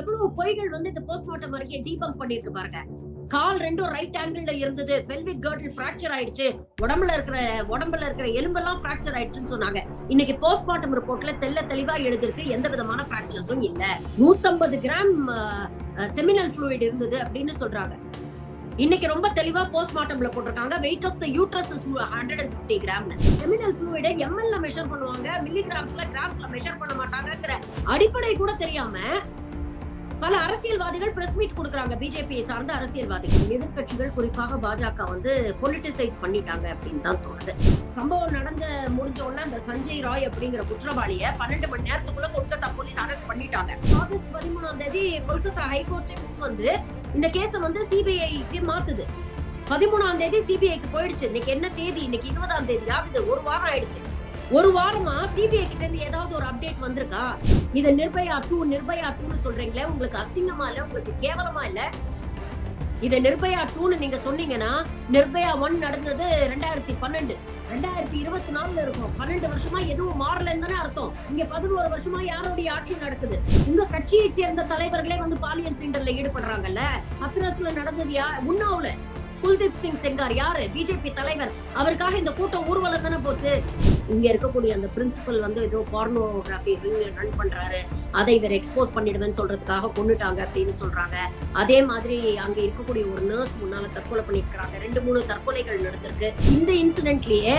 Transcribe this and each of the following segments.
எவ்வளவு பொய்கள் வந்து இந்த போஸ்ட்மார்ட்டம் வரைக்கும் டீபங்க் பண்ணிருக்கு பாருங்க. கால் ரெண்டும் ரைட் ஆங்கிள் இருந்தது. பெல்விக் கர்டில் ஃபிராக்சர் ஆயிடுச்சு. உடம்புல இருக்கிற உடம்புல இருக்கிற எலும்பெல்லாம் ஃபிராக்சர் ஆயிடுச்சுன்னு சொன்னாங்க. இன்னைக்கு போஸ்ட்மார்ட்டம் ரிப்போர்ட்ல தெள்ள தெளிவா எழுதிருக்கு. எந்த விதமான ஃபிராக்சர்ஸும் இல்ல. 150 கிராம் செமினல் ஃப்ளூயிட் இருந்தது அப்படின்னு சொல்றாங்க. இன்னைக்கு ரொம்ப தெளிவா போஸ்ட்மார்ட்டம்ல போட்டிருக்காங்க. Weight of the uterus is hundred and fifty gram seminal ஃப்ளூயிட எம்எல்ல மெஷர் பண்ணுவாங்க. மில்லி கிராம்ஸ்ல கிராம்ஸ்ல மெஷர் பண்ண மாட்டாங்கங்கிற அடிப்படை கூட தெரியாம பல அரசியல்வாதிகள் பிரஸ் மீட் கொடுக்குறாங்க. பிஜேபியை சார்ந்த அரசியல்வாதிகள். எதிர்கட்சிகள் குறிப்பாக பாஜக வந்து பொலிட்டிசைஸ் பண்ணிட்டாங்க அப்படின்னு தான் தோணுது. சம்பவம் நடந்த முடிஞ்ச உடனே அந்த சஞ்சய் ராய் அப்படிங்கிற குற்றவாளிய பன்னெண்டு மணி நேரத்துக்குள்ள கொல்கத்தா போலீஸ் அரெஸ்ட் பண்ணிட்டாங்க. ஆகஸ்ட் பதிமூணாம் தேதி கொல்கத்தா ஹைகோர்ட்டை வந்து இந்த கேஸை வந்து சிபிஐக்கு மாத்துது. பதிமூணாம் தேதி சிபிஐக்கு போயிடுச்சு. இன்னைக்கு என்ன தேதி? இன்னைக்கு இருபதாம் தேதி ஆகுது ஒரு வாரம் ஆயிடுச்சு. ஒரு வாரமா சிபிஐ கிட்ட இருந்து ஏதாவது ஒரு அப்டேட் வந்திருக்கா? இத நிர்பயா டூ நிர்பயா டூன்னு சொல்றீங்களே உங்களுக்கு அசிங்கமா இல்ல? உங்களுக்கு கேவலமா இல்ல? இத நிர்பயா டூன்னு நீங்க சொன்னீங்கன்னா நிர்பயா ஒன் நடந்தது ரெண்டாயிரத்தி பன்னெண்டு. ரெண்டாயிரத்தி இருபத்தி நாலுல இருக்கும். பன்னெண்டு வருஷமா எதுவும் மாறலன்னு தானே அர்த்தம். இங்க பதினோரு வருஷமா யாருடைய ஆட்சி நடக்குது? உங்க கட்சியை சேர்ந்த தலைவர்களே வந்து பாலியல் சீண்டல்ல ஈடுபடுறாங்கல்ல? ஹத்ரஸ்ல நடந்தது யா உன்னாவுல குல்தீப் சிங் செங்கார் யாரு? பிஜேபி தலைவர். அவருக்காக இந்த கூட்டம் ஊர்வலம் தானே போச்சு? இங்க இருக்கக்கூடிய அந்த பிரின்சிபல் வந்து ஏதோ பார்னோகிராஃபி ரிங் ரன் பண்றாரு. அதை இவர் எக்ஸ்போஸ் பண்ணிடுவேன்னு சொல்றதுக்காக கொண்டுட்டாங்க அப்படின்னு சொல்றாங்க. அதே மாதிரி அங்க இருக்கக்கூடிய ஒரு நர்ஸ் முன்னால தற்கொலை பண்ணியிருக்கிறாங்க. ரெண்டு மூணு தற்கொலைகள் நடந்திருக்கு. இந்த இன்சிடென்ட்லயே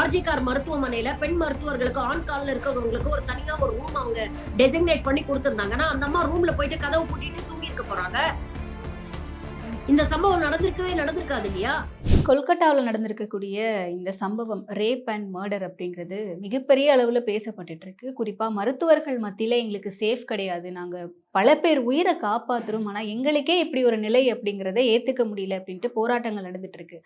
ஆர்ஜிகார் மருத்துவமனையில பெண் மருத்துவர்களுக்கு ஆன் கால்ல இருக்கிறவங்களுக்கு ஒரு தனியா ஒரு ரூம் அவங்க டெசிக்னேட் பண்ணி கொடுத்துருந்தாங்கன்னா அந்த அம்மா ரூம்ல போயிட்டு கதவு பூட்டிட்டு தூங்கி இருக்க போறாங்க. இந்த சம்பவம் நடந்திருக்கவே நடந்திருக்காது இல்லையா? கொல்கட்டாவில் நடந்திருக்கக்கூடிய இந்த சம்பவம் ரேப் அண்ட் மர்டர் அப்படிங்கிறது மிகப்பெரிய அளவில் பேசப்பட்டுட்டு இருக்கு குறிப்பாக மருத்துவர்கள் மத்தியில் எங்களுக்கு சேஃப் கிடையாது. நாங்கள் பல பேர் உயிரை காப்பாற்றுறோம் ஆனால் எங்களுக்கே இப்படி ஒரு நிலை அப்படிங்கிறத ஏற்றுக்க முடியல அப்படின்ட்டு போராட்டங்கள் நடந்துட்டு இருக்கு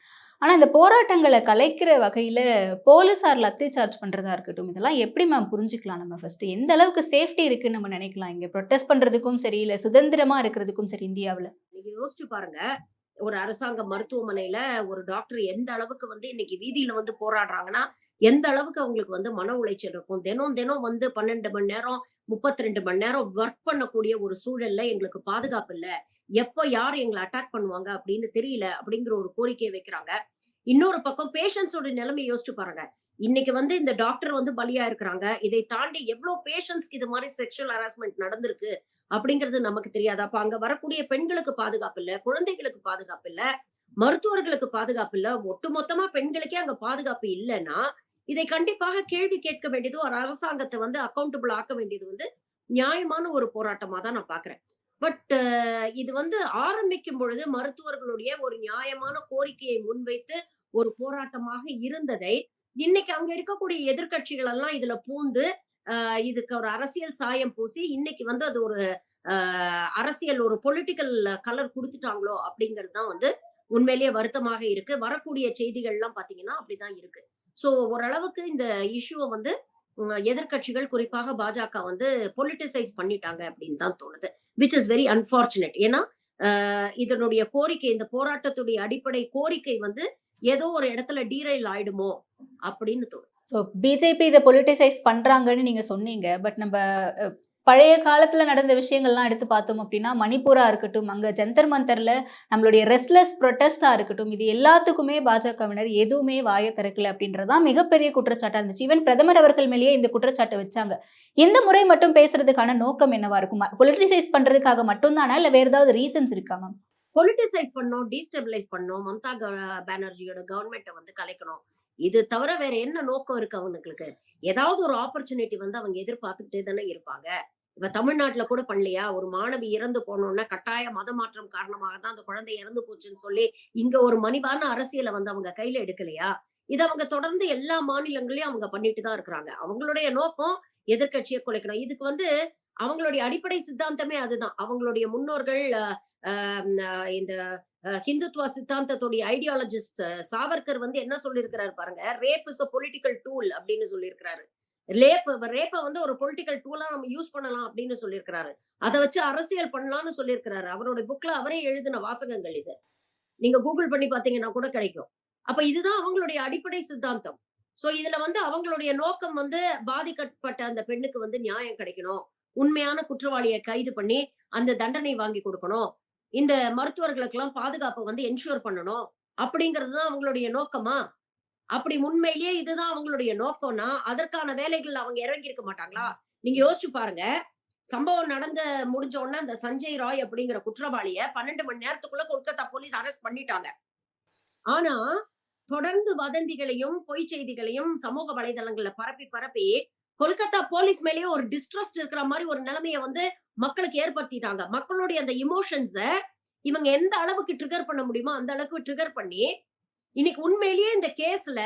ஆனால் இந்த போராட்டங்களை கலைக்கிற வகையில் போலீஸார் லத்தி சார்ஜ் பண்ணுறதா இருக்கட்டும் இதெல்லாம் எப்படி மேம் புரிஞ்சுக்கலாம் நம்ம ஃபர்ஸ்ட் எந்த அளவுக்கு சேஃப்டி இருக்குன்னு நம்ம நினைக்கலாம் இங்கே? ப்ரொட்டஸ்ட் பண்ணுறதுக்கும் சரி இல்லை சுதந்திரமாக இருக்கிறதுக்கும் சரி இந்தியாவில். நீங்க யோசிச்சு பாருங்க. ஒரு அரசாங்க மருத்துவமனையில ஒரு டாக்டர் எந்த அளவுக்கு வந்து இன்னைக்கு வீதியில வந்து போராடுறாங்கன்னா எந்த அளவுக்கு அவங்களுக்கு வந்து மன உளைச்சல் இருக்கும்? தினம் தினம் வந்து பன்னெண்டு மணி நேரம் முப்பத்தி ரெண்டு மணி நேரம் ஒர்க் பண்ணக்கூடிய ஒரு சூழல்ல எங்களுக்கு பாதுகாப்பு இல்ல. எப்ப யார் எங்களை அட்டாக் பண்ணுவாங்க அப்படின்னு தெரியல அப்படிங்கிற ஒரு கோரிக்கையை வைக்கிறாங்க. இன்னொரு பக்கம் பேஷண்ட்ஸோட நிலைமை யோசிச்சு பாருங்க. இன்னைக்கு வந்து இந்த டாக்டர் வந்து பலியா இருக்கிறாங்க. இதை தாண்டி எவ்வளவு பேஷன்ஸ்க்கு இது மாதிரி செக்ஷுவல் ஹராஸ்மெண்ட் நடந்திருக்கு அப்படிங்கிறது நமக்கு தெரியாது. அப்ப அங்க வரக்கூடிய பெண்களுக்கு பாதுகாப்பு இல்ல குழந்தைகளுக்கு பாதுகாப்பு இல்ல மருத்துவர்களுக்கு பாதுகாப்பு இல்ல. ஒட்டுமொத்தமா பெண்களுக்கே அங்க பாதுகாப்பு இல்லைன்னா இதை கண்டிப்பாக கேள்வி கேட்க வேண்டியது ஒரு அரசாங்கத்தை வந்து அக்கௌண்டபிள் ஆக்க வேண்டியது வந்து நியாயமான ஒரு போராட்டமா தான் நான் பாக்குறேன் பட் இது வந்து ஆரம்பிக்கும் பொழுது மருத்துவர்களுடைய ஒரு நியாயமான கோரிக்கையை முன்வைத்து ஒரு போராட்டமாக இருந்ததை இன்னைக்கு அங்க இருக்கக்கூடிய எதிர்க்கட்சிகள் எல்லாம் இதுல பூந்து ஆஹ் இதுக்கு ஒரு அரசியல் சாயம் பூசி இன்னைக்கு வந்து அது ஒரு ஆஹ் அரசியல் ஒரு பொலிட்டிக்கல் கலர் கொடுத்துட்டாங்களோ அப்படிங்கிறது தான் வந்து உண்மையிலேயே வருத்தமாக இருக்கு. வரக்கூடிய செய்திகள்லாம் பாத்தீங்கன்னா அப்படிதான் இருக்கு. சோ ஓரளவுக்கு இந்த இஷ்யூவை வந்து எதிர்கட்சிகள் எதிர்க்கட்சிகள் குறிப்பாக பாஜக வந்து பொலிட்டிசைஸ் பண்ணிட்டாங்க அப்படின்னு தான் தோணுது. விச் இஸ் வெரி அன்பார்ச்சுனேட் ஏன்னா ஆஹ் இதனுடைய கோரிக்கை இந்த போராட்டத்துடைய அடிப்படை கோரிக்கை வந்து ஏதோ ஒரு இடத்துல டீரைல் ஆயிடுமோ அப்படின்னு தோணுது ஸோ பிஜேபி இதை பொலிட்டிசைஸ் பண்றாங்கன்னு நீங்க சொன்னீங்க. பட் நம்ம பழைய காலத்துல நடந்த விஷயங்கள்லாம் எடுத்து பார்த்தோம் அப்படின்னா மணிப்பூரா இருக்கட்டும் அங்க ஜந்தர் மந்தர்ல நம்மளுடைய ரெஸ்ட்லெஸ் ப்ரொட்டஸ்டா இருக்கட்டும் இது எல்லாத்துக்குமே பாஜகவினர் எதுவுமே வாய திறக்கல அப்படின்றதான் மிகப்பெரிய குற்றச்சாட்டாக இருந்துச்சு. ஈவன் பிரதமர் அவர்கள் மேலேயே இந்த குற்றச்சாட்டை வச்சாங்க. இந்த முறை மட்டும் பேசுறதுக்கான நோக்கம் என்னவா இருக்கும்? பொலிட்டிசைஸ் பண்ணுறதுக்காக மட்டும்தானா? இல்லை வேறு ஏதாவது ரீசன்ஸ் இருக்கா மேம் பொலிட்டிசைஸ் பண்ணோம் டீஸ்டெபிலைஸ் பண்ணோம் மம்தா க- பானர்ஜியோட கவர்மெண்ட்டை வந்து கலைக்கணும். இது தவிர வேற என்ன நோக்கம் இருக்கு அவங்களுக்கு ஏதாவது ஒரு ஆப்பர்ச்சுனிட்டி வந்து அவங்க எதிர்பார்த்துக்கிட்டே தானே இருப்பாங்க. இப்ப தமிழ்நாட்டுல கூட பண்ணலையா? ஒரு மாணவி இறந்து போனோம்னா கட்டாய மத மாற்றம் காரணமாக தான் அந்த குழந்தை இறந்து போச்சுன்னு சொல்லி இங்க ஒரு மணிவான அரசியலை வந்து அவங்க கையில எடுக்கலையா? இது அவங்க தொடர்ந்து எல்லா மாநிலங்களையும் அவங்க பண்ணிட்டு தான் இருக்கிறாங்க. அவங்களுடைய நோக்கம் எதிர்க்கட்சியை குலைக்கணும். இதுக்கு வந்து அவங்களுடைய அடிப்படை சித்தாந்தமே அதுதான். அவங்களுடைய முன்னோர்கள் ஆஹ் இந்த ஹிந்துத்துவ சித்தாந்தத்துடைய ஐடியாலஜிஸ்ட் சாவர்கர் வந்து என்ன சொல்லியிருக்கிறாரு பாருங்க? Rape is a political tool அப்படின்னு சொல்லியிருக்கிறாரு. லேப் ரேப்பை வந்து ஒரு பொலிட்டிக்கல் டூலா நம்ம யூஸ் பண்ணலாம் அப்படின்னு சொல்லியிருக்கிறாரு. அதை வச்சு அரசியல் பண்ணலாம்னு சொல்லியிருக்கிறாரு. அவரோட புக்ல அவரே எழுதின வாசகங்கள் இது. நீங்க கூகுள் பண்ணி பாத்தீங்கன்னா கூட கிடைக்கும். அப்ப இதுதான் அவங்களுடைய அடிப்படை சித்தாந்தம். சோ இதுல வந்து அவங்களுடைய நோக்கம் வந்து பாதிக்கப்பட்ட அந்த பெண்ணுக்கு வந்து நியாயம் கிடைக்கணும். உண்மையான குற்றவாளியை கைது பண்ணி அந்த தண்டனை வாங்கி கொடுக்கணும். இந்த மருத்துவர்களுக்கு எல்லாம் பாதுகாப்பை வந்து என்ஷூர் பண்ணணும் அப்படிங்கிறது தான் அவங்களுடைய நோக்கமா? அப்படி உண்மையிலேயே இதுதான் அவங்களுடைய நோக்கம்னா அதற்கான வேலைகள் அவங்க இறங்கி இருக்க மாட்டாங்களா? நீங்க யோசிச்சு பாருங்க. சம்பவம் நடந்த முடிஞ்ச உடனே அந்த சஞ்சய் ராய் அப்படிங்கிற குற்றவாளிய பன்னெண்டு மணி நேரத்துக்குள்ள கொல்கத்தா போலீஸ் அரெஸ்ட் பண்ணிட்டாங்க. ஆனா தொடர்ந்து வதந்திகளையும் பொய் செய்திகளையும் சமூக வலைதளங்கள்ல பரப்பி பரப்பி கொல்கத்தா போலீஸ் மேலேயே ஒரு டிஸ்ட்ரஸ்ட் இருக்கிற மாதிரி ஒரு நிலைமையை வந்து மக்களுக்கு ஏற்படுத்திட்டாங்க. மக்களுடைய அந்த இமோஷன்ஸ இவங்க எந்த அளவுக்கு ட்ரிகர் பண்ண முடியுமோ அந்த அளவுக்கு ட்ரிகர் பண்ணி இன்னைக்கு உண்மையிலேயே இந்த கேஸ்ல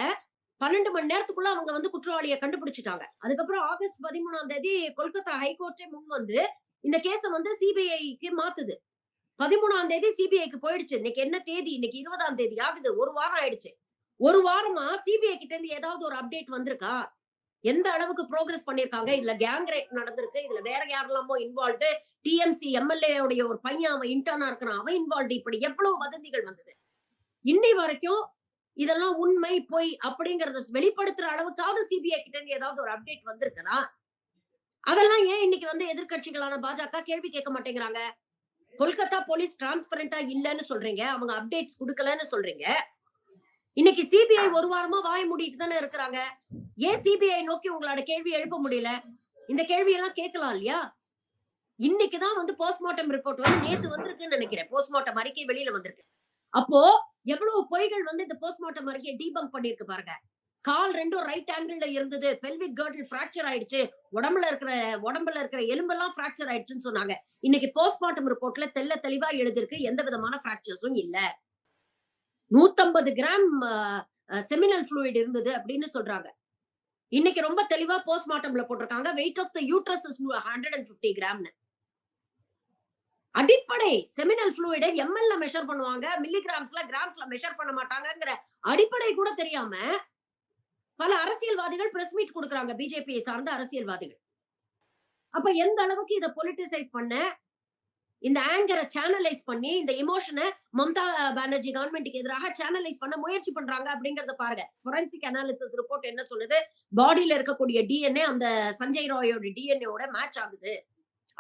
பன்னெண்டு மணி நேரத்துக்குள்ள அவங்க வந்து குற்றவாளியை கண்டுபிடிச்சிட்டாங்க. அதுக்கப்புறம் ஆகஸ்ட் பதிமூணாம் தேதி கொல்கத்தா ஹைகோர்ட்டே முன் வந்து இந்த கேஸ வந்து சிபிஐக்கு மாத்துது. பதிமூணாம் தேதி சிபிஐக்கு போயிடுச்சு. இன்னைக்கு என்ன தேதி? இன்னைக்கு இருபதாம் தேதி ஆகுது. ஒரு வாரம் ஆயிடுச்சு. ஒரு வாரமா சிபிஐ கிட்ட இருந்து ஏதாவது ஒரு அப்டேட் வந்திருக்கா? எந்த அளவுக்கு ப்ரோக்ரஸ் பண்ணிருக்காங்க? இதுல கேங் ரேட் நடந்திருக்கு. இதுல வேற யாரெல்லாமோ இன்வால்வ்டு டிஎம்சி எம்எல்ஏ உடைய ஒரு பையன் அவன் இன்டர்னா இருக்கிறான். அவன் இன்வால்வ்டு இப்படி எவ்வளவு வதந்திகள் வந்தது? இன்னை வரைக்கும் இதெல்லாம் உண்மை பொய் அப்படிங்கறத வெளிப்படுத்துற அளவுக்காவது சிபிஐ கிட்ட இருந்து ஏதாவது ஒரு அப்டேட் வந்திருக்குதா? அதெல்லாம் ஏன் இன்னைக்கு வந்து எதிர்க்கட்சிகளான பாஜக கேள்வி கேட்க மாட்டேங்கிறாங்க? கொல்கத்தா போலீஸ் டிரான்ஸ்பரண்டா இல்லைன்னு சொல்றீங்க. அவங்க அப்டேட்ஸ் கொடுக்கலன்னு சொல்றீங்க. இன்னைக்கு சிபிஐ ஒரு வாரமா வாய மூடிட்டு தானே இருக்கிறாங்க. ஏன் சிபிஐ நோக்கி உங்களோட கேள்வி எழுப்ப முடியல? இந்த கேள்வி எல்லாம் கேட்கலாம் இல்லையா? இன்னைக்குதான் வந்து போஸ்ட்மார்ட்டம் ரிப்போர்ட் வந்து நேத்து வந்திருக்குன்னு நினைக்கிறேன். போஸ்ட்மார்ட்டம் அறிக்கை வெளியில வந்திருக்கு. அப்போ எவ்வளவு பொய்கள் வந்து இந்த போஸ்ட்மார்ட்டம் அறிக்கையை டீபங்க் பண்ணிருக்கு பாருங்க. கால் ரெண்டும் ரைட் ஆங்கிள் இருந்தது. பெல்விக் கேர்டில் பிராக்சர் ஆயிடுச்சு. உடம்புல இருக்கிற உடம்புல இருக்கிற எலும்பெல்லாம் பிராக்சர் ஆயிடுச்சுன்னு சொன்னாங்க. இன்னைக்கு போஸ்ட்மார்ட்டம் ரிப்போர்ட்ல தெல்ல தெளிவா எழுதிருக்கு எந்த விதமான பிராக்சர்ஸும் இல்ல. நூத்தம்பது கிராம் செமினல் ஃப்ளூயிட் இருந்தது அப்படின்னு சொல்றாங்க. இன்னைக்கு ரொம்ப தெளிவா போஸ்ட்மார்ட்டம்ல போட்டிருக்காங்க. Weight of the uterus is hundred and fifty கிராம்னு. அடிப்படை செமினல் ஃப்ளூயிடை எம்எல்ல மெஷர் பண்ணுவாங்க. மில்லிகிராம்ஸ்ல கிராம்ஸ்ல மெஷர் பண்ண மாட்டாங்கங்கிற அடிப்படை கூட தெரியாம பல அரசியல்வாதிகள் பிரஸ் மீட் கொடுக்கறாங்க. பிஜேபியை சார்ந்த அரசியல்வாதிகள். அப்ப எந்த அளவுக்கு இதை பொலிட்டிசைஸ் பண்ண இந்த ஆங்கரை சேனலைஸ் பண்ணி இந்த எமோஷனை மம்தா பானர்ஜி கவர்மெண்ட்டுக்கு எதிராக சேனலைஸ் பண்ண முயற்சி பண்றாங்க அப்படிங்கறத பாருங்க. ஃபொரன்சிக் அனாலிசிஸ் ரிப்போர்ட் என்ன சொல்லுது? பாடியில இருக்கக்கூடிய டிஎன்ஏ அந்த சஞ்சய் ராயோட டிஎன்ஏவோட மேட்ச் ஆகுது.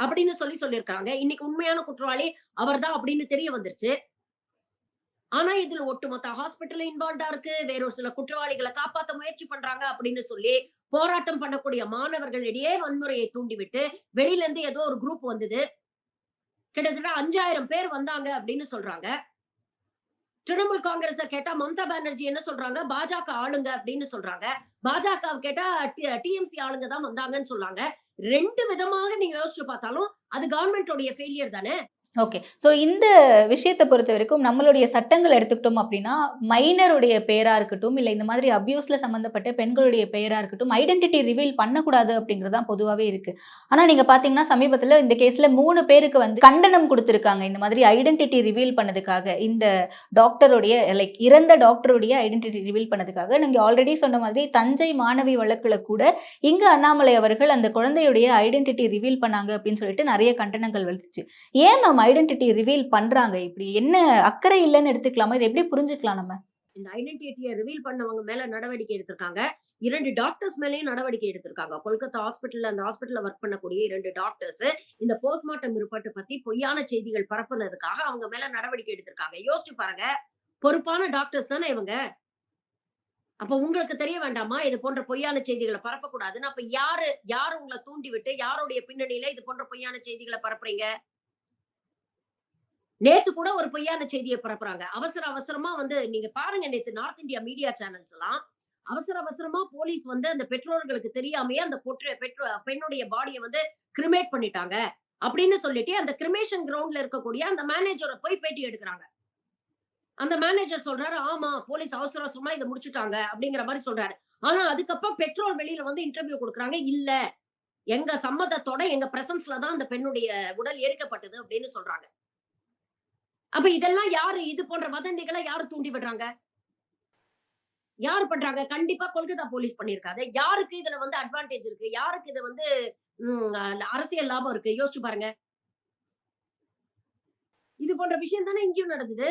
அப்படின்னு சொல்லி சொல்லியிருக்காங்க. இன்னைக்கு உண்மையான குற்றவாளி அவர்தான் அப்படின்னு தெரிய வந்துருச்சு. ஆனா இதுல ஒட்டுமொத்த ஹாஸ்பிட்டல் இன்வால்வா இருக்கு. வேற ஒரு சில குற்றவாளிகளை காப்பாத்த முயற்சி பண்றாங்க அப்படின்னு சொல்லி போராட்டம் பண்ணக்கூடிய மாணவர்களிடையே வன்முறையை தூண்டிவிட்டு வெளியில இருந்து ஏதோ ஒரு குரூப் வந்தது. கிட்டத்தட்ட அஞ்சாயிரம் பேர் வந்தாங்க அப்படின்னு சொல்றாங்க. திரிணாமுல் காங்கிரஸ கேட்டா மம்தா பானர்ஜி என்ன சொல்றாங்க? பாஜக ஆளுங்க அப்படின்னு சொல்றாங்க. பாஜக கேட்டா டிஎம்சி ஆளுங்க தான் வந்தாங்கன்னு சொல்றாங்க ரெண்டு விதமாக நீங்க யோசிச்சு பார்த்தாலும் அது கவர்மெண்டோடைய ஃபெயிலியர் தானே? ஓகே ஸோ இந்த விஷயத்தை பொறுத்த வரைக்கும் நம்மளுடைய சட்டங்கள் எடுத்துக்கிட்டோம் அப்படின்னா மைனருடைய பெயராக இருக்கட்டும் இல்லை இந்த மாதிரி அப்யூஸில் சம்மந்தப்பட்ட பெண்களுடைய பெயராக இருக்கட்டும் ஐடென்டிட்டி ரிவீல் பண்ணக்கூடாது அப்படிங்கிறது தான் பொதுவாகவே இருக்குது ஆனால் நீங்கள் பார்த்தீங்கன்னா சமீபத்தில் இந்த கேஸில் மூணு பேருக்கு வந்து கண்டனம் கொடுத்துருக்காங்க இந்த மாதிரி ஐடென்டிட்டி ரிவீல் பண்ணதுக்காக. இந்த டாக்டருடைய லைக் இறந்த டாக்டருடைய ஐடென்டிட்டி ரிவீல் பண்ணதுக்காக. நீங்கள் ஆல்ரெடி சொன்ன மாதிரி தஞ்சை மாணவி வழக்கில் கூட இங்கே அண்ணாமலை அவர்கள் அந்த குழந்தையுடைய ஐடென்டிட்டி ரிவீல் பண்ணாங்க அப்படின்னு சொல்லிட்டு நிறைய கண்டனங்கள் வந்துச்சு. ஏன் மேம் ஐடென்டிட்டி ரிவீல் பண்றாங்க? இப்படி என்ன அக்கறை இல்லைன்னு எடுத்துக்கலாமா? இதை எப்படி புரிஞ்சுக்கலாம் நம்ம? இந்த ஐடென்டிட்டியை ரிவீல் பண்ணவங்க மேல நடவடிக்கை எடுத்திருக்காங்க. இரண்டு டாக்டர்ஸ் மேலேயும் நடவடிக்கை எடுத்திருக்காங்க. கொல்கத்தா ஹாஸ்பிட்டல்ல அந்த ஹாஸ்பிட்டல்ல ஒர்க் பண்ணக்கூடிய இரண்டு டாக்டர்ஸ் இந்த போஸ்ட்மார்ட்டம் ரிப்போர்ட் பத்தி பொய்யான செய்திகள் பரப்புனதுக்காக அவங்க மேல நடவடிக்கை எடுத்திருக்காங்க. யோசிச்சு பாருங்க. பொறுப்பான டாக்டர்ஸ் தானே இவங்க? அப்ப உங்களுக்கு தெரிய வேண்டாமா? இது போன்ற பொய்யான செய்திகளை பரப்பக்கூடாதுன்னு. அப்ப யாரு யாரு உங்களை தூண்டி விட்டு யாருடைய பின்னணியில இது போன்ற பொய்யான செய்திகளை பரப்புறீங்க? நேத்து கூட ஒரு பொய்யான செய்தியை பரப்புறாங்க. அவசர அவசரமா வந்து நீங்க பாருங்க நேத்து நார்த் இந்தியா மீடியா சேனல்ஸ் எல்லாம் அவசர அவசரமா போலீஸ் வந்து அந்த பெற்றோர்களுக்கு தெரியாமையே அந்த பொற்று பெற்றோ பெண்ணுடைய பாடியை வந்து கிரிமேட் பண்ணிட்டாங்க. அப்படின்னு சொல்லிட்டு அந்த கிரிமேஷன் கிரவுண்ட்ல இருக்கக்கூடிய அந்த மேனேஜரை போய் பேட்டி எடுக்கிறாங்க. அந்த மேனேஜர் சொல்றாரு ஆமா போலீஸ் அவசர அவசரமா இதை முடிச்சுட்டாங்க. அப்படிங்கிற மாதிரி சொல்றாரு. ஆனா அதுக்கப்புறம் பெற்றோர் வெளியில வந்து இன்டர்வியூ கொடுக்குறாங்க. இல்ல எங்க சம்மதத்தோட எங்க பிரசன்ஸ்ல தான் அந்த பெண்ணுடைய உடல் எரிக்கப்பட்டது. அப்படின்னு சொல்றாங்க. அப்ப இதெல்லாம் யாரு? இது போன்ற வதந்திகளை யாரு தூண்டி விடுறாங்க? யாரு பண்றாங்க? கண்டிப்பா கொல்கத்தா போலீஸ் பண்ணிருக்காது யாருக்கு இதுல வந்து அட்வான்டேஜ் இருக்கு? யாருக்கு இது வந்து அரசியல் லாபம் இருக்கு? யோசிச்சு பாருங்க. இது போன்ற விஷயம் தானே இங்கேயும் நடந்தது.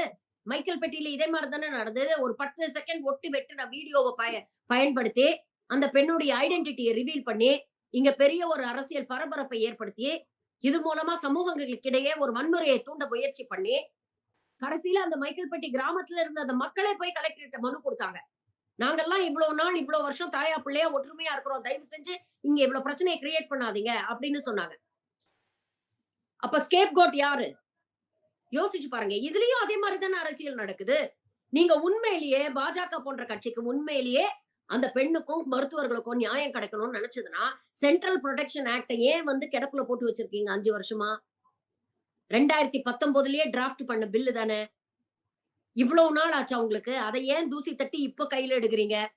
மைக்கேல் பெட்டியில இதே மாதிரி தானே நடந்தது. ஒரு பத்து செகண்ட் ஒட்டு வெட்டுன வீடியோவை பய பயன்படுத்தி அந்த பெண்ணுடைய ஐடென்டிட்டியை ரிவீல் பண்ணி இங்க பெரிய ஒரு அரசியல் பரபரப்பை ஏற்படுத்தி இது மூலமா சமூகங்களுக்கிடையே ஒரு வன்முறையை தூண்ட முயற்சி பண்ணி கடைசியில அந்த மைக்கேல்பட்டி கிராமத்துல இருந்த அந்த மக்களே போய் கலெக்டர்கிட்ட மனு கொடுத்தாங்க. நாங்கெல்லாம் இவ்வளவு நாள் இவ்வளவு வருஷம் தாயா பிள்ளையா ஒற்றுமையா இருக்கிறோம். தயவு செஞ்சு இங்க இவ்வளவு பிரச்சனையை கிரியேட் பண்ணாதீங்க அப்படின்னு சொன்னாங்க. அப்ப ஸ்கேப் கோட் யாரு? யோசிச்சு பாருங்க. இதுலயும் அதே மாதிரி தானே அரசியல் நடக்குது. நீங்க உண்மையிலேயே பாஜக போன்ற கட்சிக்கு உண்மையிலேயே அந்த பெண்ணுக்கும் மருத்துவர்களுக்கும் நியாயம் கிடைக்கணும்னு நினைச்சதுன்னா சென்ட்ரல் ப்ரொடெக்ஷன் ஆக்டை ஏன் வந்து கிடப்புல போட்டு வச்சிருக்கீங்க அஞ்சு வருஷமா? ரெண்டாயிரத்தி பத்தொன்பதுலயே டிராஃப்ட் பண்ண பில்லு தானே? இவ்வளவு நாள் ஆச்சா உங்களுக்கு? அதை ஏன் தூசி தட்டி இப்ப கையில எடுக்கிறீங்க?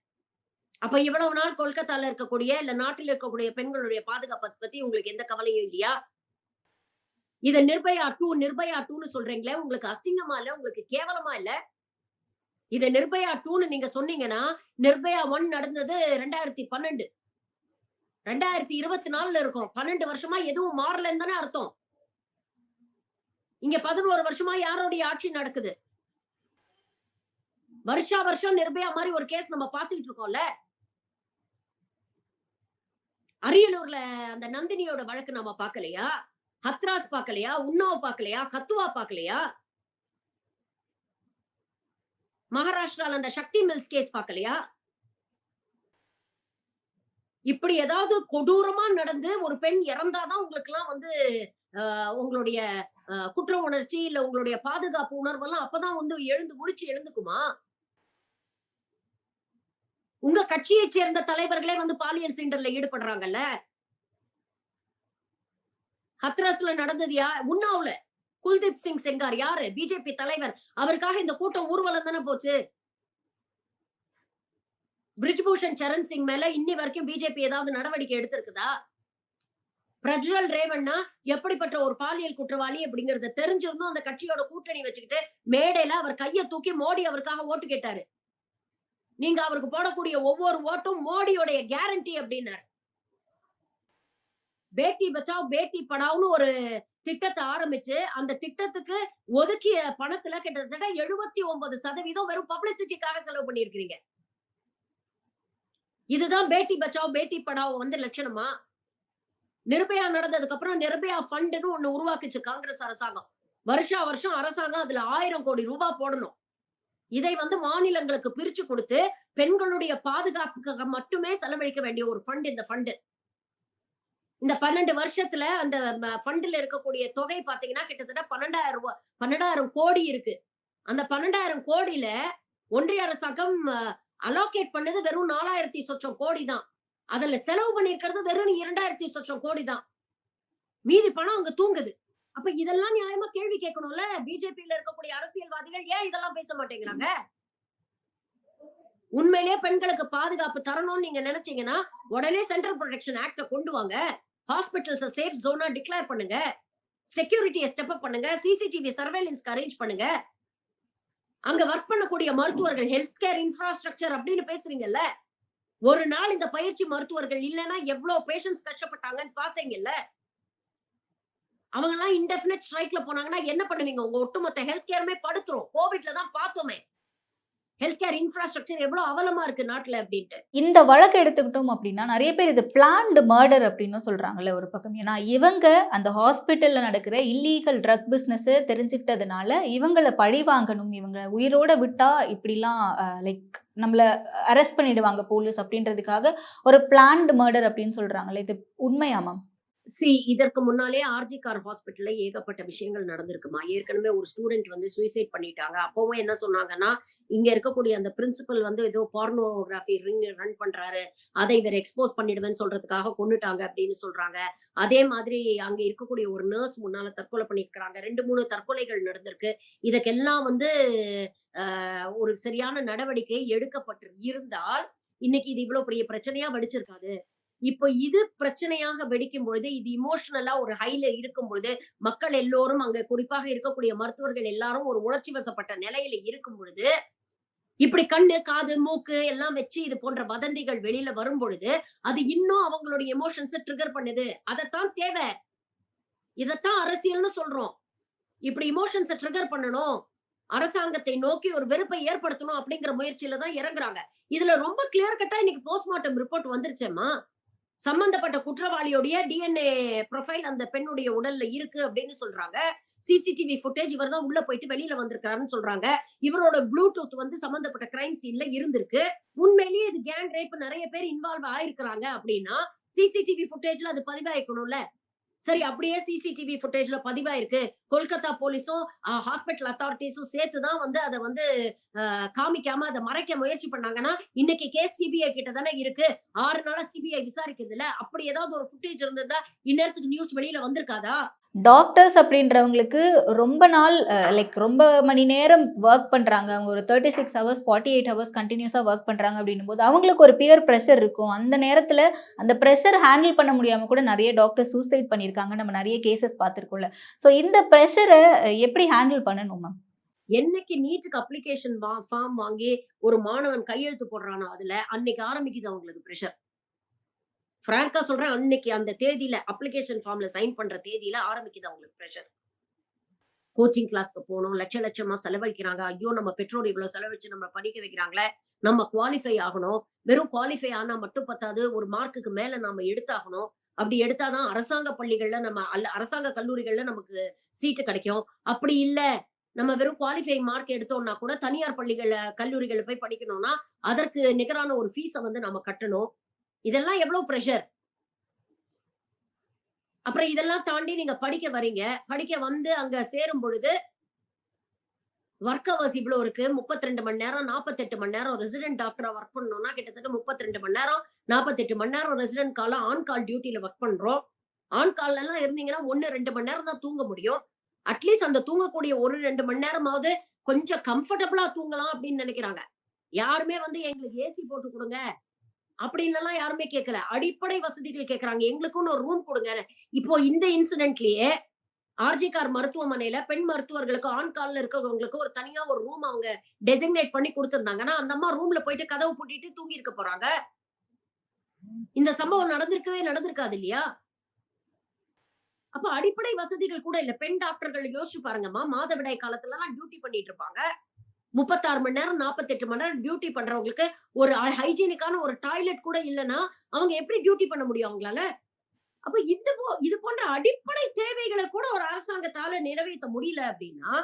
அப்ப இவ்வளவு நாள் கொல்கத்தால இருக்கக்கூடிய இல்ல நாட்டில் இருக்கக்கூடிய பெண்களுடைய பாதுகாப்பை பத்தி உங்களுக்கு எந்த கவலையும் இல்லையா? இத நிர்பயா டூ நிர்பயா டூன்னு சொல்றீங்களே உங்களுக்கு அசிங்கமா இல்ல? உங்களுக்கு கேவலமா இல்ல? இத நிர்பயா டூன்னு நீங்க சொன்னீங்கன்னா நிர்பயா ஒன் நடந்தது ரெண்டாயிரத்தி பன்னெண்டு. ரெண்டாயிரத்தி இருபத்தி நாலுல இருக்கிறோம் பன்னெண்டு வருஷமா எதுவும் மாறலன்னு தானே அர்த்தம். இங்க பதினோரு வருஷமா யாரோடைய ஆட்சி நடக்குது? வருஷா வருஷம் நிர்பயா மாதிரி ஒரு கேஸ் நம்ம பாத்துக்கிட்டு இருக்கோம்ல? அரியலூர்ல அந்த நந்தினியோட வழக்கு நம்ம பாக்கலையா ஹத்ராஸ் பாக்கலையா உன்னாவ் பாக்கலையா கத்துவா பாக்கலையா மகாராஷ்டிரால அந்த சக்தி மில்ஸ் கேஸ் பாக்கலையா இப்படி ஏதாவது கொடூரமா நடந்து ஒரு பெண் இறந்தாதான் உங்களுக்கு எல்லாம் வந்து ஆஹ், உங்களுடைய குற்ற உணர்ச்சி இல்ல உங்களுடைய பாதுகாப்பு உணர்வெல்லாம் அப்பதான் வந்து எழுந்து முழிச்சு எழுந்துக்குமா? உங்க கட்சியை சேர்ந்த தலைவர்களே வந்து பாலியல் சீண்டர்ல ஈடுபடுறாங்கல்ல? ஹத்ராஸ்ல நடந்தது யா உன்னாவுல குல்தீப் சிங் செங்கார் யாரு? பிஜேபி தலைவர். அவருக்காக இந்த கூட்டம் ஊர்வலம் தானே போச்சு? பிரிஜ்பூஷன் சரண் சிங் மேல இன்னி வரைக்கும் பிஜேபி ஏதாவது நடவடிக்கை எடுத்திருக்குதா? பிரஜ்வல் ரேவண்ணா எப்படிப்பட்ட ஒரு பாலியல் குற்றவாளி அப்படிங்கறத தெரிஞ்சிருந்தும் அந்த கட்சியோட கூட்டணி வச்சுக்கிட்டு மேடையில அவர் கையை தூக்கி மோடி அவருக்காக ஓட்டு கேட்டாரு. நீங்க அவருக்கு போடக்கூடிய ஒவ்வொரு ஓட்டும் மோடியோடைய கேரண்டி அப்படின்னாரு. பேட்டி பச்சாவ் பேட்டி படாவ்னு ஒரு திட்டத்தை ஆரம்பிச்சு அந்த திட்டத்துக்கு ஒதுக்கிய பணத்துல கிட்டத்தட்ட எழுபத்தி ஒன்பது சதவீதம் வெறும் பப்ளிசிட்டிக்காக செலவு பண்ணிருக்கீங்க இதுதான் பேட்டி பச்சாவ் பேட்டி படாவோ வந்து லட்சணமா? நிர்பயா நடந்ததுக்கு அப்புறம் நிர்பயா ஃபண்டுன்னு ஒண்ணு உருவாக்குச்சு காங்கிரஸ் அரசாங்கம். வருஷா வருஷம் அரசாங்கம் அதுல ஆயிரம் கோடி ரூபாய் போடணும். இதை வந்து மாநிலங்களுக்கு பிரிச்சு கொடுத்து பெண்களுடைய பாதுகாப்புக்காக மட்டுமே செலவழிக்க வேண்டிய ஒரு ஃபண்ட் இந்த ஃபண்டு. இந்த பன்னெண்டு வருஷத்துல அந்த ஃபண்டில் இருக்கக்கூடிய தொகை பாத்தீங்கன்னா கிட்டத்தட்ட பன்னெண்டாயிரம் ரூபாய் பன்னெண்டாயிரம் கோடி இருக்கு. அந்த பன்னெண்டாயிரம் கோடியில ஒன்றிய அரசாங்கம் அலோகேட் பண்ணது வெறும் நாலாயிரத்தி சொச்சம் கோடி தான். அதுல செலவு பண்ணிருக்கிறது வெறும் இரண்டாயிரத்தி சொச்சம் கோடி தான். மீதி பணம் அங்க தூங்குது. அப்ப இதெல்லாம் நியாயமா கேள்வி கேட்கணும்ல? பிஜேபியில இருக்கக்கூடிய அரசியல்வாதிகள் ஏன் இதெல்லாம் பேச மாட்டேங்கிறாங்க? உண்மையிலேயே பெண்களுக்கு பாதுகாப்பு தரணும்னு நீங்க நினைச்சீங்கன்னா உடனே சென்ட்ரல் ப்ரொடெக்ஷன் ஆக்ட கொண்டு வாங்க. ஹாஸ்பிட்டல்ஸ் சேஃப் ஜோனா டிக்ளேர் பண்ணுங்க. செக்யூரிட்டியை ஸ்டெப் அப் பண்ணுங்க. சிசிடிவி சர்வேலன்ஸ்க்கு அரேஞ்ச் பண்ணுங்க. அங்க ஒர்க் பண்ணக்கூடிய மருத்துவர்கள் ஹெல்த் கேர் இன்ஃப்ராஸ்ட்ரக்சர் அப்படின்னு பேசுறீங்கல்ல? ஒரு நாள் இந்த பயிற்சி மருத்துவர்கள் இல்லைன்னா எவ்வளவு பேஷன்ஸ் கஷ்டப்பட்டாங்கன்னு பாத்தீங்கல்ல அவங்க எல்லாம் இன்டெஃபினட் ஸ்ட்ரைக்ல போனாங்கன்னா என்ன பண்ணுவீங்க? உங்க ஒட்டுமொத்த ஹெல்த் கேருமே படுத்துரும். கோவிட்ல தான் பார்த்தோமே. ஹெல்த் கேர் இன்ஃப்ராஸ்ட்ரக்சர் எவ்வளவு அவலமா இருக்கு நாட்டுல அப்படின்ட்டு. இந்த வழக்கு எடுத்துக்கிட்டோம் அப்படின்னா நிறைய பேர் இது பிளான்டு மர்டர் அப்படின்னு சொல்கிறாங்கல்ல ஒரு பக்கம். ஏன்னா இவங்க அந்த ஹாஸ்பிட்டல்ல நடக்கிற இல்லீகல் ட்ரக் பிஸ்னஸ் தெரிஞ்சுக்கிட்டதுனால இவங்களை பழி வாங்கணும் இவங்களை உயிரோட விட்டா இப்படிலாம் லைக் நம்மளை அரெஸ்ட் பண்ணிடுவாங்க போலீஸ் அப்படின்றதுக்காக ஒரு பிளான்டு மர்டர் அப்படின்னு சொல்றாங்கல்ல. இது உண்மையா மேம் சி இதற்கு முன்னாலே ஆர்ஜி கார் ஹாஸ்பிட்டல்ல ஏகப்பட்ட விஷயங்கள் நடந்திருக்குமா? ஏற்கனவே ஒரு ஸ்டூடெண்ட் வந்து சூசைட் பண்ணிட்டாங்க. அப்பவும் என்ன சொன்னாங்கன்னா இங்க இருக்கக்கூடிய அந்த பிரின்சிபல் வந்து ஏதோ பார்னோகிராஃபி ரிங் ரன் பண்றாரு. அதை இவர் எக்ஸ்போஸ் பண்ணிடுவேன்னு சொல்றதுக்காக கொண்டுட்டாங்க அப்படின்னு சொல்றாங்க. அதே மாதிரி அங்க இருக்கக்கூடிய ஒரு நர்ஸ் முன்னால தற்கொலை பண்ணிருக்கிறாங்க ரெண்டு மூணு தற்கொலைகள் நடந்திருக்கு. இதற்கெல்லாம் வந்து ஒரு சரியான நடவடிக்கை எடுக்கப்பட்டு இருந்தால் இன்னைக்கு இது இவ்வளவு பெரிய பிரச்சனையா வடிச்சிருக்காது. இப்போ இது பிரச்சனையாக வெடிக்கும் பொழுது இது இமோஷனலா ஒரு ஹைல இருக்கும் பொழுது மக்கள் எல்லோரும் அங்க குறிப்பாக இருக்கக்கூடிய மருத்துவர்கள் எல்லாரும் ஒரு உணர்ச்சி வசப்பட்ட நிலையில இருக்கும் பொழுது இப்படி கண்ணு காது மூக்கு எல்லாம் வச்சு இது போன்ற வதந்திகள் வெளியில வரும் பொழுது அது இன்னும் அவங்களுடைய எமோஷன்ஸை ட்ரிகர் பண்ணுது. அதைத்தான் தேவை. இதைத்தான் அரசியல்னு சொல்றோம். இப்படி இமோஷன்ஸை ட்ரிகர் பண்ணணும். அரசாங்கத்தை நோக்கி ஒரு வெறுப்பை ஏற்படுத்தணும் அப்படிங்கிற முயற்சியில தான் இறங்குறாங்க. இதுல ரொம்ப கிளியர் கட்டா இன்னைக்கு போஸ்ட்மார்ட்டம் ரிப்போர்ட் வந்துருச்சேம்மா. சம்பந்தப்பட்ட குற்றவாளியோடைய டிஎன்ஏ ப்ரொஃபைல் அந்த பெண்ணுடைய உடல்ல இருக்கு அப்படின்னு சொல்றாங்க. சிசிடிவி ஃபுட்டேஜ் இவர் தான் உள்ள போயிட்டு வெளியில வந்திருக்காருன்னு சொல்றாங்க. இவரோட ப்ளூடூத் வந்து சம்பந்தப்பட்ட கிரைம் சீன்ல இருந்திருக்கு. உண்மையிலேயே இது கேங் ரேப் நிறைய பேர் இன்வால்வ் ஆயிருக்கிறாங்க அப்படின்னா சிசிடிவி ஃபுட்டேஜ்ல அது பதிவாயிருக்கணும்ல சரி அப்படியே சிசிடிவி ஃபுட்டேஜ்ல பதிவாயிருக்கு. கொல்கத்தா போலீஸும் ஹாஸ்பிட்டல் அத்தாரிட்டிஸும் சேர்த்து தான் வந்து அதை வந்து காமிக்காம அதை மறைக்க முயற்சி பண்ணாங்கன்னா இன்னைக்கு கேஸ் சிபிஐ கிட்ட தானே இருக்கு. ஆறு நாளா சிபிஐ விசாரிக்கிறது இல்ல அப்படி ஏதாவது ஒரு ஃபுட்டேஜ் இருந்திருந்தா இந்நேரத்துக்கு நியூஸ் வெளியில வந்திருக்காதா? டாக்டர்ஸ் அப்படின்றவங்களுக்கு ரொம்ப நாள் லைக் ரொம்ப மணி நேரம் ஒர்க் பண்ணுறாங்க அவங்க ஒரு thirty six hours forty eight hours கண்டினியூஸாக ஒர்க் பண்ணுறாங்க அப்படின்னும் போது அவங்களுக்கு ஒரு பியர் ப்ரெஷர் இருக்கும். அந்த நேரத்தில் அந்த ப்ரெஷர் ஹேண்டில் பண்ண முடியாமல் கூட நிறைய டாக்டர் சூசைட் பண்ணியிருக்காங்க. நம்ம நிறைய கேசஸ் பார்த்துருக்கோம்ல. ஸோ இந்த ப்ரெஷரை எப்படி ஹேண்டில் பண்ணணும் மேம் என்னைக்கு நீட்டுக்கு அப்ளிகேஷன் ஃபார்ம் வாங்கி ஒரு மாணவன் கையெழுத்து போடுறானோ அதில் அன்னைக்கு ஆரம்பிக்குது அவங்களுக்கு ப்ரெஷர் ஃப்ராங்கா சொல்றேன் அன்னைக்கு அந்த தேதியில அப்ளிகேஷன் ஃபார்ம்ல சைன் பண்ற தேதியில ஆரம்பிக்குது அவங்களுக்கு ப்ரெஷர் கோச்சிங் கிளாஸ்க்கு போகணும் லட்ச லட்சமா செலவழிக்கிறாங்க. ஐயோ நம்ம பெற்றோர் இவ்வளவு செலவழிச்சு நம்ம படிக்க வைக்கிறாங்களே நம்ம குவாலிஃபை ஆகணும். வெறும் குவாலிஃபை ஆனா மட்டும் பத்தாது ஒரு மார்க்குக்கு மேல நாம எடுத்தாகணும். அப்படி எடுத்தாதான் அரசாங்க பள்ளிகள்ல நம்ம அல்ல அரசாங்க கல்லூரிகள்ல நமக்கு சீட்டு கிடைக்கும். அப்படி இல்ல நம்ம வெறும் குவாலிஃபை மார்க் எடுத்தோம்னா கூட தனியார் பள்ளிகள்ல கல்லூரிகள்ல போய் படிக்கணும்னா அதற்கு நிகரான ஒரு ஃபீஸை வந்து நம்ம கட்டணும். இதெல்லாம் எவ்வளவு ப்ரெஷர் அப்புறம் இதெல்லாம் தாண்டி நீங்க படிக்க வரீங்க படிக்க வந்து அங்க சேரும் பொழுது ஒர்க் அவர்ஸ் இவ்வளவு இருக்கு. 32 மணி நேரம் 48 மணி நேரம் ரெசிடென்ட் டாக்டரா ஒர்க் பண்ணணும்னா கிட்டத்தட்ட 32 மணி நேரம் 48 மணி நேரம் ரெசிடென்ட் காலம் ஆன் கால் டியூட்டில ஒர்க் பண்றோம். ஆன் கால்ல எல்லாம் இருந்தீங்கன்னா ஒன்னு ரெண்டு மணி நேரம் தான் தூங்க முடியும். அட்லீஸ்ட் அந்த தூங்கக்கூடிய ஒரு ரெண்டு மணி நேரமாவது கொஞ்சம் கம்ஃபர்டபுளா தூங்கலாம் அப்படின்னு நினைக்கிறாங்க. யாருமே வந்து எங்களுக்கு ஏசி போட்டு கொடுங்க. அப்படின்னு எல்லாம் யாருமே கேட்கல அடிப்படை வசதிகள் கேட்கறாங்க எங்களுக்குன்னு ஒரு ரூம் கொடுங்க. இப்போ இந்த இன்சிடென்ட்லயே ஆர்ஜிகார் மருத்துவமனையில பெண் மருத்துவர்களுக்கு ஆன் கால்ல இருக்கிறவங்களுக்கு ஒரு தனியா ஒரு ரூம் அவங்க டெசிக்னேட் பண்ணி கொடுத்திருந்தாங்கன்னா அந்த அம்மா ரூம்ல போயிட்டு கதவு பூட்டிட்டு தூங்கி இருக்க போறாங்க. இந்த சம்பவம் நடந்திருக்கவே நடந்திருக்காது இல்லையா? அப்ப அடிப்படை வசதிகள் கூட இல்ல. பெண் டாக்டர்கள் யோசிச்சு பாருங்கம்மா. மாதவிடாய் காலத்துல எல்லாம் டியூட்டி பண்ணிட்டு இருப்பாங்க. முப்பத்தாறு மணி நேரம் நாற்பத்தெட்டு மணி நேரம் டியூட்டி பண்றவங்களுக்கு ஒரு ஹைஜீனிக்கான ஒரு டாய்லெட் கூட இல்லைன்னா அவங்க எப்படி டியூட்டி பண்ண முடியும் அவங்களால? அப்ப இது போ இது போன்ற அடிப்படை தேவைகளை கூட ஒரு அரசாங்கத்தால நிறைவேற்ற முடியல அப்படின்னா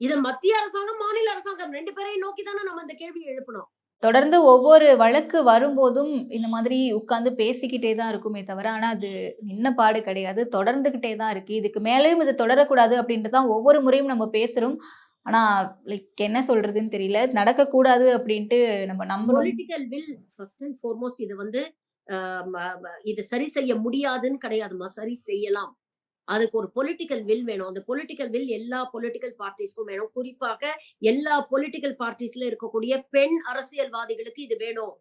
இது மத்திய அரசாங்கம் மாநில அரசாங்கம் ரெண்டு பேரையும் நோக்கி தானே நம்ம இந்த கேள்வியை எழுப்பணும். தொடர்ந்து ஒவ்வொரு வழக்கு வரும்போதும் இந்த மாதிரி உட்காந்து பேசிக்கிட்டே தான் இருக்குமே தவிர ஆனால் அது நின்ன பாடு கிடையாது. தொடர்ந்துக்கிட்டே தான் இருக்கு. இதுக்கு மேலேயும் இது தொடரக்கூடாது அப்படின்ட்டு தான் ஒவ்வொரு முறையும் நம்ம பேசுகிறோம் ஆனால் லைக் என்ன சொல்றதுன்னு தெரியல. நடக்கக்கூடாது அப்படின்ட்டு நம்ம நம்ம political will first and foremost இது வந்து ஆஹ் இது சரி செய்ய முடியாதுன்னு கிடையாதுமா சரி செய்யலாம். அதுக்கு ஒரு பொலிட்டிக்கல் வில் வேணும். அந்த பொலிட்டிக்கல் வில் எல்லா பொலிட்டிக்கல் பார்ட்டிஸ்க்கும் வேணும். குறிப்பாக எல்லா பொலிட்டிக்கல் பார்ட்டிஸ்ல இருக்கக்கூடிய பெண் அரசியல்வாதிகளுக்கு இது வேணும்.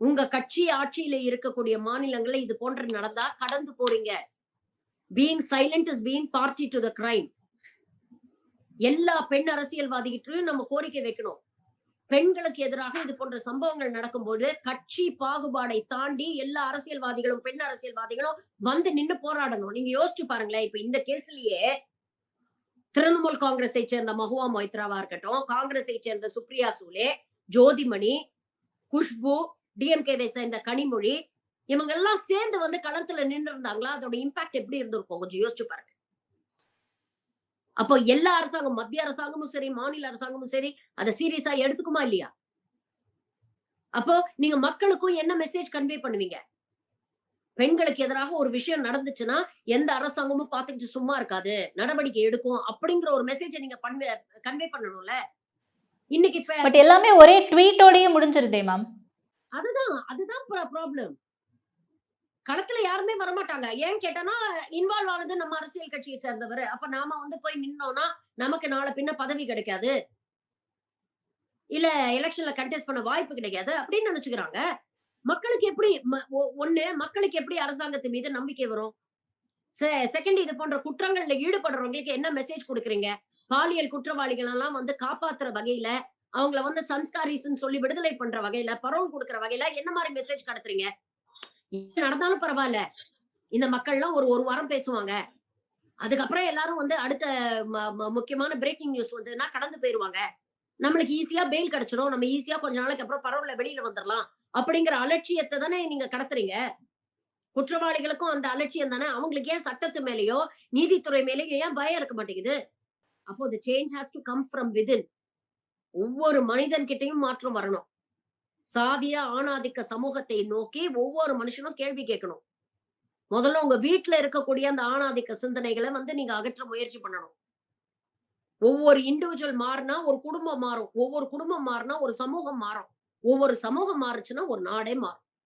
உங்க கட்சி ஆட்சியில இருக்கக்கூடிய மாநிலங்களை இது போன்ற நடந்தா கடந்து போறீங்க. Being silent is being party to the crime எல்லா பெண் அரசியல்வாதிகிட்டையும் நம்ம கோரிக்கை வைக்கணும். பெண்களுக்கு எதிராக இது போன்ற சம்பவங்கள் நடக்கும்போது கட்சி பாகுபாடை தாண்டி எல்லா அரசியல்வாதிகளும் பெண் அரசியல்வாதிகளும் வந்து நின்னு போராடணும். நீங்க யோசிச்சு பாருங்களேன் இப்ப இந்த கேஸ்லயே திரிணாமுல் காங்கிரஸை சேர்ந்த மஹுவா மொய்த்ராவா இருக்கட்டும் காங்கிரஸை சேர்ந்த சுப்ரியா சூலே ஜோதிமணி குஷ்பு டிஎம்கேவை சேர்ந்த கனிமொழி இவங்க எல்லாம் சேர்ந்து வந்து களத்துல நின்று இருந்தாங்களா அதோட இம்பாக்ட் எப்படி இருந்திருக்கும்? கொஞ்சம் யோசிச்சு பாருங்க. அப்போ எல்லா அரசாங்கம் மத்திய அரசாங்கமும் சரி மாநில அரசாங்கமும் சரி அதை சீரியஸா எடுத்துக்குமா இல்லையா? அப்போ நீங்க மக்களுக்கும் என்ன மெசேஜ் கன்வே பண்ணுவீங்க? பெண்களுக்கு எதிராக ஒரு விஷயம் நடந்துச்சுன்னா எந்த அரசாங்கமும் பார்த்துக்கிட்டு சும்மா இருக்காது. நடவடிக்கை எடுக்கும் அப்படிங்கிற ஒரு மெசேஜை நீங்க கன்வே பண்ணணும்ல? இன்னைக்கு பட் எல்லாமே ஒரே ட்வீட்டோடயே முடிஞ்சிருதே மேம் அதுதான் அதுதான் ப்ராப்ளம் களத்துல யாருமே வரமாட்டாங்க. ஏன் கேட்டானா இன்வால்வ் ஆனது நம்ம அரசியல் கட்சியை சேர்ந்தவர். அப்ப நாம வந்து போய் நின்னோம்னா நமக்கு நாளை பின்ன பதவி கிடைக்காது. இல்ல எலெக்ஷன்ல கண்டெஸ்ட் பண்ண வாய்ப்பு கிடைக்காது அப்படின்னு நினைச்சுக்கிறாங்க. மக்களுக்கு எப்படி ம- ஒ- ஒண்ணு மக்களுக்கு எப்படி அரசாங்கத்து மீது நம்பிக்கை வரும்? செகண்ட் இது போன்ற குற்றங்கள்ல ஈடுபடுறவங்களுக்கு என்ன மெசேஜ் கொடுக்குறீங்க? பாலியல் குற்றவாளிகள் எல்லாம் வந்து காப்பாத்துற வகையில அவங்கள வந்து சன்ஸ்காரிஸ்ன்னு சொல்லி விடுதலை பண்ற வகையில பரோல் கொடுக்குற வகையில என்ன மாதிரி மெசேஜ் கடத்துறீங்க? நடந்தாலும் பரவாயில்ல இந்த மக்கள்லாம் ஒரு ஒரு வாரம் பேசுவாங்க. அதுக்கப்புறம் எல்லாரும் வந்து அடுத்த ம- முக்கியமான பிரேக்கிங் நியூஸ் வந்துன்னா கடந்து போயிருவாங்க. நம்மளுக்கு ஈஸியா பெயில் கிடைச்சிடும். நம்ம ஈஸியா கொஞ்ச நாளைக்கு அப்புறம் பரவாயில்ல வெளியில வந்துடலாம் அப்படிங்கிற அலட்சியத்தை தானே நீங்க கடத்துறீங்க? குற்றவாளிகளுக்கும் அந்த அலட்சியம் தானே? அவங்களுக்கு ஏன் சட்டத்து மேலயோ நீதித்துறை மேலயோ ஏன் பயம் இருக்க மாட்டேங்குது? அப்போ the change has to come from within. ஒவ்வொரு மனிதன் கிட்டயும் மாற்றம் வரணும். சாதிய ஆணாதிக்க சமூகத்தை நோக்கி ஒவ்வொரு மனுஷனும் கேள்வி கேட்கணும். முதல்ல உங்க வீட்டுல இருக்கக்கூடிய அந்த ஆணாதிக்க சிந்தனைகளை வந்து நீங்க அகற்ற முயற்சி பண்ணணும். ஒவ்வொரு இண்டிவிஜுவல் மாறினா ஒரு குடும்பம் மாறும். ஒவ்வொரு குடும்பம் மாறினா ஒரு சமூகம் மாறும். ஒவ்வொரு சமூகம் மாறுச்சுன்னா ஒரு நாடே மாறும்.